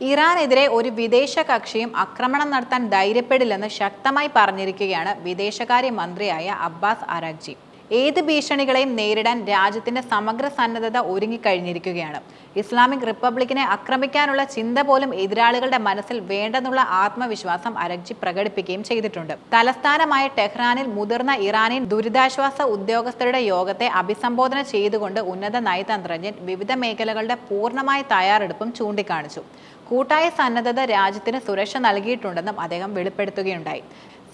ഇറാനെതിരെ ഒരു വിദേശ കക്ഷിയും ആക്രമണം നടത്താൻ ധൈര്യപ്പെടില്ലെന്ന് ശക്തമായി പറഞ്ഞിരിക്കുകയാണ് വിദേശകാര്യ മന്ത്രിയായ അബ്ബാസ് അരാഗ്ജി ഏത് ഭീഷണികളെയും നേരിടാൻ രാജ്യത്തിന്റെ സമഗ്ര സന്നദ്ധത ഒരുങ്ങിക്കഴിഞ്ഞിരിക്കുകയാണ്. ഇസ്ലാമിക് റിപ്പബ്ലിക്കിനെ ആക്രമിക്കാനുള്ള ചിന്ത പോലും എതിരാളികളുടെ മനസ്സിൽ വേണ്ടെന്നുള്ള ആത്മവിശ്വാസം അരഗ്ജി പ്രകടിപ്പിക്കുകയും ചെയ്തിട്ടുണ്ട്. തലസ്ഥാനമായ ടെഹ്റാനിൽ മുതിർന്ന ഇറാനിയൻ ദുരിതാശ്വാസ ഉദ്യോഗസ്ഥരുടെ യോഗത്തെ അഭിസംബോധന ചെയ്തുകൊണ്ട് ഉന്നത നയതന്ത്രജ്ഞൻ വിവിധ മേഖലകളുടെ പൂർണമായ തയ്യാറെടുപ്പും ചൂണ്ടിക്കാണിച്ചു. കൂട്ടായ സന്നദ്ധത രാജ്യത്തിന് സുരക്ഷ നൽകിയിട്ടുണ്ടെന്നും അദ്ദേഹം വെളിപ്പെടുത്തുകയുണ്ടായി.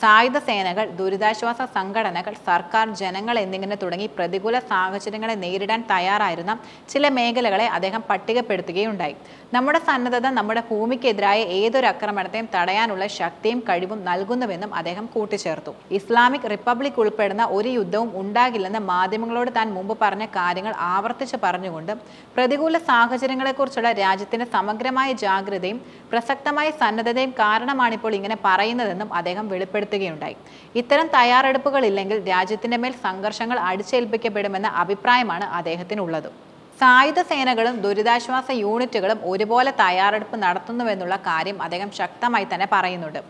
സായുധ സേനകൾ ദുരിതാശ്വാസ സംഘടനകൾ സർക്കാർ ജനങ്ങൾ എന്നിങ്ങനെ തുടങ്ങി പ്രതികൂല സാഹചര്യങ്ങളെ നേരിടാൻ തയ്യാറായിരുന്ന ചില മേഖലകളെ അദ്ദേഹം പട്ടികപ്പെടുത്തുകയുണ്ടായി. നമ്മുടെ സന്നദ്ധത നമ്മുടെ ഭൂമിക്കെതിരായ ഏതൊരു ആക്രമണത്തെയും തടയാനുള്ള ശക്തിയും കഴിവും നൽകുന്നുവെന്നും അദ്ദേഹം കൂട്ടിച്ചേർത്തു. ഇസ്ലാമിക് റിപ്പബ്ലിക് ഉൾപ്പെടുന്ന ഒരു യുദ്ധവും ഉണ്ടാകില്ലെന്ന് മാധ്യമങ്ങളോട് താൻ മുമ്പ് പറഞ്ഞ കാര്യങ്ങൾ ആവർത്തിച്ച് പറഞ്ഞുകൊണ്ട് പ്രതികൂല സാഹചര്യങ്ങളെക്കുറിച്ചുള്ള രാജ്യത്തിന്റെ സമഗ്രമായ ജാഗ്രതയും പ്രസക്തമായ സന്നദ്ധതയും കാരണമാണിപ്പോൾ ഇങ്ങനെ പറയുന്നതെന്നും അദ്ദേഹം വെളിപ്പെടുത്തുകയുണ്ടായി ഇത്തരം തയ്യാറെടുപ്പുകൾ ഇല്ലെങ്കിൽ രാജ്യത്തിന്റെ മേൽ സംഘർഷങ്ങൾ അടിച്ചേൽപ്പിക്കപ്പെടുമെന്ന അഭിപ്രായമാണ് അദ്ദേഹത്തിനുള്ളത്. സായുധ സേനകളും ദുരിതാശ്വാസ യൂണിറ്റുകളും ഒരുപോലെ തയ്യാറെടുപ്പ് നടത്തുന്നുവെന്നുള്ള കാര്യം അദ്ദേഹം ശക്തമായി തന്നെ പറയുന്നുണ്ട്.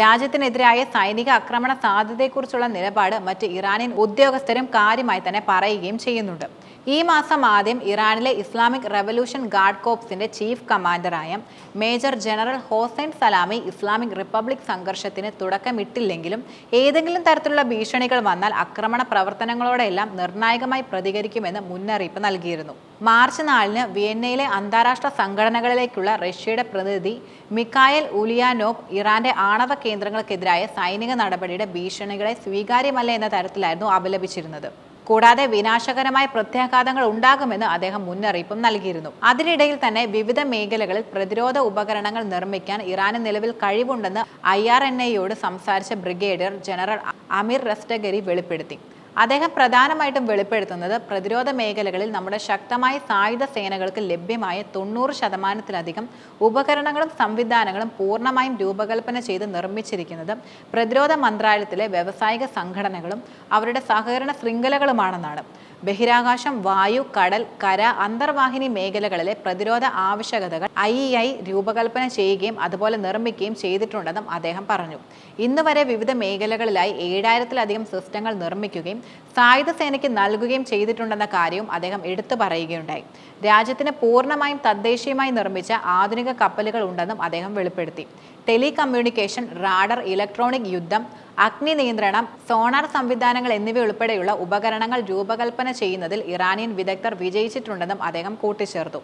രാജ്യത്തിനെതിരായ സൈനിക ആക്രമണ സാധ്യതയെക്കുറിച്ചുള്ള നിലപാട് മറ്റ് ഇറാനിയൻ ഉദ്യോഗസ്ഥരും കാര്യമായി തന്നെ പറയുകയും ചെയ്യുന്നുണ്ട്. ഈ മാസം ആദ്യം ഇറാനിലെ ഇസ്ലാമിക് റെവല്യൂഷൻ ഗാർഡ് കോപ്സിന്റെ chief കമാൻഡറായ major general Hossein Salami Islamic republic സംഘർഷത്തിന് തുടക്കമിട്ടില്ലെങ്കിലും ഏതെങ്കിലും തരത്തിലുള്ള ഭീഷണികൾ വന്നാൽ ആക്രമണ പ്രവർത്തനങ്ങളോടെല്ലാം നിർണായകമായി പ്രതികരിക്കുമെന്ന് മുന്നറിയിപ്പ് നൽകിയിരുന്നു. മാർച്ച് നാലിന് വിയന്നയിലെ അന്താരാഷ്ട്ര സംഘടനകളിലേക്കുള്ള റഷ്യയുടെ പ്രതിനിധി മിക്കായൽ ഉലിയാനോവ് ഇറാന്റെ ആണവ കേന്ദ്രങ്ങൾക്കെതിരായ സൈനിക നടപടിയുടെ ഭീഷണികളെ സ്വീകാര്യമല്ല എന്ന തരത്തിലായിരുന്നു അപലപിച്ചിരുന്നത്. കൂടാതെ വിനാശകരമായ പ്രത്യാഘാതങ്ങൾ ഉണ്ടാകുമെന്ന് അദ്ദേഹം മുന്നറിയിപ്പും നൽകിയിരുന്നു. അതിനിടയിൽ തന്നെ വിവിധ മേഖലകളിൽ പ്രതിരോധ ഉപകരണങ്ങൾ നിർമ്മിക്കാൻ ഇറാന് നിലവിൽ കഴിവുണ്ടെന്ന് ഐ ആർ എൻ ഐയോട് സംസാരിച്ച ബ്രിഗേഡിയർ ജനറൽ അമീർ റസ്റ്റഗരി വെളിപ്പെടുത്തി. അദ്ദേഹം പ്രധാനമായിട്ടും വെളിപ്പെടുത്തുന്നത് പ്രതിരോധ മേഖലകളിൽ നമ്മുടെ ശക്തമായ സായുധ സേനകൾക്ക് ലഭ്യമായ തൊണ്ണൂറ് ശതമാനത്തിലധികം ഉപകരണങ്ങളും സംവിധാനങ്ങളും പൂർണമായും രൂപകൽപ്പന ചെയ്ത് നിർമ്മിച്ചിരിക്കുന്നത് പ്രതിരോധ മന്ത്രാലയത്തിലെ വ്യവസായിക സംഘടനകളും അവരുടെ സഹകരണ ശൃംഖലകളുമാണെന്നാണ്. ബഹിരാകാശം വായു കടൽ കര അന്തർവാഹിനി മേഖലകളിലെ പ്രതിരോധ ആവശ്യകതകൾ ഐ ഐ രൂപകൽപ്പന ചെയ്യുകയും അതുപോലെ നിർമ്മിക്കുകയും ചെയ്തിട്ടുണ്ടെന്നും അദ്ദേഹം പറഞ്ഞു. ഇന്നുവരെ വിവിധ മേഖലകളിലായി ഏഴായിരത്തിലധികം സിസ്റ്റങ്ങൾ നിർമ്മിക്കുകയും സായുധ സേനയ്ക്ക് നൽകുകയും ചെയ്തിട്ടുണ്ടെന്ന കാര്യവും അദ്ദേഹം എടുത്തു പറയുകയുണ്ടായി. രാജ്യത്തിന് പൂർണമായും തദ്ദേശീയമായി നിർമ്മിച്ച ആധുനിക കപ്പലുകൾ ഉണ്ടെന്നും അദ്ദേഹം വെളിപ്പെടുത്തി. ടെലി കമ്മ്യൂണിക്കേഷൻ റാഡർ ഇലക്ട്രോണിക് യുദ്ധം അഗ്നി നിയന്ത്രണം സോണാർ സംവിധാനങ്ങൾ എന്നിവ ഉൾപ്പെടെയുള്ള ഉപകരണങ്ങൾ രൂപകൽപ്പന ചെയ്യുന്നതിൽ ഇറാനിയൻ വിദഗ്ധർ വിജയിച്ചിട്ടുണ്ടെന്നും അദ്ദേഹം കൂട്ടിച്ചേർത്തു.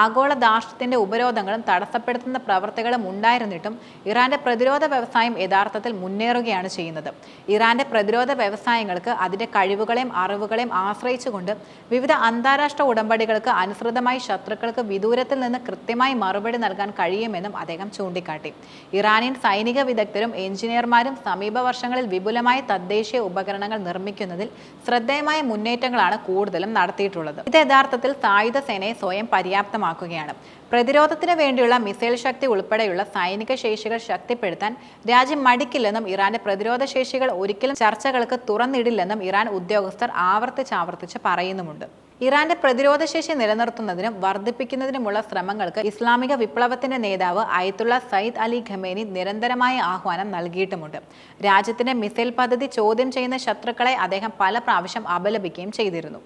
ആഗോള ദാഷ്ട്യത്തിന്റെ ഉപരോധങ്ങളും തടസ്സപ്പെടുത്തുന്ന പ്രവർത്തികളും ഉണ്ടായിരുന്നിട്ടും ഇറാന്റെ പ്രതിരോധ വ്യവസായം യഥാർത്ഥത്തിൽ മുന്നേറുകയാണ് ചെയ്യുന്നത്. ഇറാന്റെ പ്രതിരോധ വ്യവസായങ്ങൾക്ക് അതിന്റെ കഴിവുകളെയും അറിവുകളെയും ആശ്രയിച്ചുകൊണ്ട് വിവിധ അന്താരാഷ്ട്ര ഉടമ്പടികൾക്ക് അനുസൃതമായി ശത്രുക്കൾക്ക് വിദൂരത്തിൽ നിന്ന് കൃത്യമായി മറുപടി നൽകാൻ കഴിയുമെന്നും അദ്ദേഹം ചൂണ്ടിക്കാട്ടി. ഇറാനിയൻ സൈനിക വിദഗ്ധരും എഞ്ചിനീയർമാരും സമീപ വർഷങ്ങളിൽ വിപുലമായ തദ്ദേശീയ ഉപകരണങ്ങൾ നിർമ്മിക്കുന്നതിൽ ശ്രദ്ധേയമായ മുന്നേറ്റങ്ങളാണ് കൂടുതലും നടത്തിയിട്ടുള്ളത്. ഇത് യഥാർത്ഥത്തിൽ സായുധ സേനയെ സ്വയം പര്യാപ്തമാക്കുകയാണ്. പ്രതിരോധത്തിന് വേണ്ടിയുള്ള മിസൈൽ ശക്തി ഉൾപ്പെടെയുള്ള സൈനിക ശേഷികൾ ശക്തിപ്പെടുത്താൻ രാജ്യം മടിക്കില്ലെന്നും ഇറാന്റെ പ്രതിരോധ ശേഷികൾ ഒരിക്കലും ചർച്ചകൾക്ക് തുറന്നിടില്ലെന്നും ഇറാൻ ഉദ്യോഗസ്ഥർ ആവർത്തിച്ചാവർത്തിച്ച് പറയുന്നുമുണ്ട്. ഇറാന്റെ പ്രതിരോധ ശേഷി നിലനിർത്തുന്നതിനും വർദ്ധിപ്പിക്കുന്നതിനുമുള്ള ശ്രമങ്ങൾക്ക് ഇസ്ലാമിക വിപ്ലവത്തിന്റെ നേതാവ് അയത്തുള്ള സയ്യിദ് അലി ഖമേനി നിരന്തരമായ ആഹ്വാനം നൽകിയിട്ടുമുണ്ട്. രാജ്യത്തിന്റെ മിസൈൽ പദ്ധതി ചോദ്യം ചെയ്യുന്ന ശത്രുക്കളെ അദ്ദേഹം പല പ്രാവശ്യം അപലപിക്കുകയും ചെയ്തിരുന്നു.